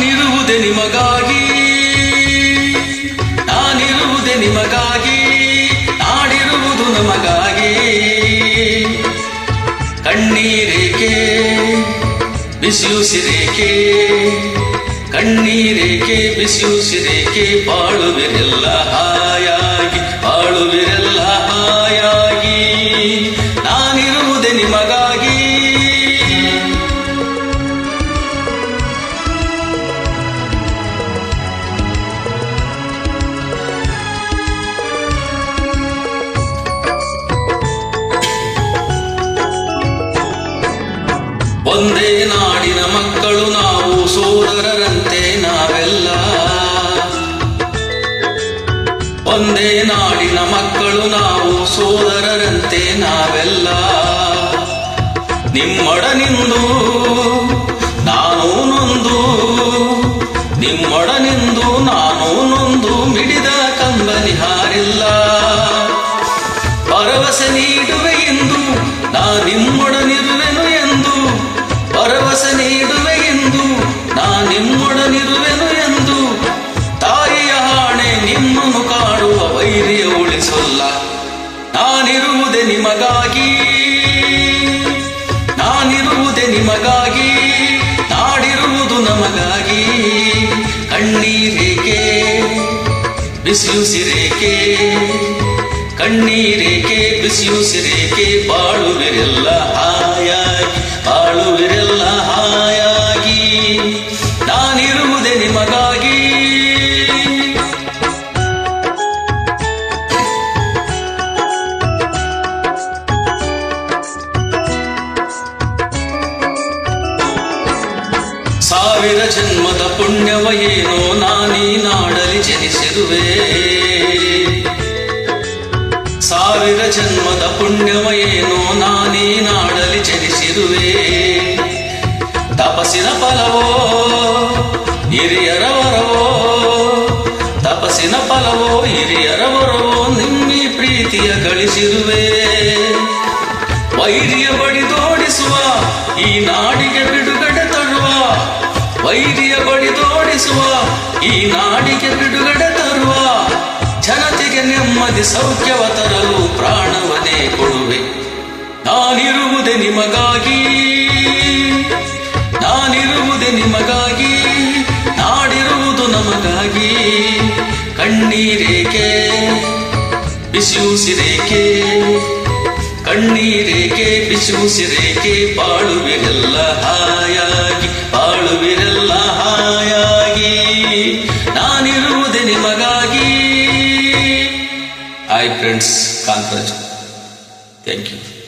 ನಾನಿರುವುದೇ ನಿಮಗಾಗಿ. ನಾನಿರುವುದೇ ನಿಮಗಾಗಿ. ನಾಡಿರುವುದು ನಮಗಾಗಿ. ಕಣ್ಣೀರೇಕೆ? ಬಿಸಿಯುಸಿರೇಕೆ? ಕಣ್ಣೀರೇಕೆ? ಬಿಸಿಯುಸಿರೇಕೆ? ಸಿರೇಕೆ ಹಾಯಾಗಿ ಬಾಳುವಿರೆಲ್ಲ ಒಂದೇ ನಾಡಿನ ಮಕ್ಕಳು ನಾವು ಸೋದರರಂತೆ ನಾವೆಲ್ಲ. ನಿಮ್ಮೊಡನಿಂದು ನಾನು ನೊಂದು, ನಿಮ್ಮೊಡನಿಂದು ನಾನು ನೊಂದು ಮಿಡಿದ ಕಂಬನಿ ಹಾರಿಲ್ಲ. ಭರವಸೆ ನೀಡುವೆ ಎಂದು ನಾ ನಿಮ್ಮೊಡನಿರುವೆನು ನಿಮಗಾಗಿ. ನಾನಿರುವುದೇ ನಿಮಗಾಗಿ. ನಾಡಿರುವುದು ನಮಗಾಗಿ. ಕಣ್ಣೀರೇಕೆ ಬಿಸಿಯುಸಿರೇಕೆ ಕಣ್ಣೀರೇಕೆ ಬಿಸಿಯುಸಿರೇಕೆ ಸಾವಿರ ಜನ್ಮದ ಪುಣ್ಯವ ಏನೋ ನಾನೀ ನಾಡಲಿ ಜನಿಸಿರುವೆ. ಸಾವಿರ ಜನ್ಮದ ಪುಣ್ಯವ ಏನೋ ನಾನೀ ನಾಡಲಿ ಜನಿಸಿರುವೆ. ತಪಸ್ಸಿನ ಫಲವೋ, ಹಿರಿಯರ ವರವೋ, ತಪಸ್ಸಿನ ಫಲವೋ, ಹಿರಿಯರ ವರವೋ ನಿಮ್ಮಿ ಪ್ರೀತಿಯ ಗಳಿಸಿರುವೆ. ವೈರಿಯ ಬಡಿದೋಡಿಸುವ ಈ ತರುವ ವೈರಿಯ ಬಡಿದೋಡಿಸುವ ಈ ನಾಡಿಗೆ ಬಿಡುಗಡೆ ತರುವ, ಜನತೆಗೆ ನೆಮ್ಮದಿ, ಸೌಖ್ಯವ ತರಲು ಪ್ರಾಣವನೇ ಕೊಡುವೆ. ನಾನಿರುವುದೇ ನಿಮಗಾಗಿ. ನಾನಿರುವುದೇ ನಿಮಗಾಗಿ. ನಾಡಿರುವುದು ನಮಗಾಗಿ. ಕಣ್ಣೀರೇಕೆ? ಬಿಸಿಯೂಸಿರೇಕೆ? ಕಣ್ಣೀರೇಕೆ? ಬಿಸಿಯೂಸಿರೇಕೆ? ಬಾಳುವಿರೆಲ್ಲ ಹಾಯಾಗಿ, ಬಾಳುವಿರೆಲ್ಲ ನಾನಿರುವುದೇ ನಿಮಗಾಗಿ. Hi friends Kantharaj thank you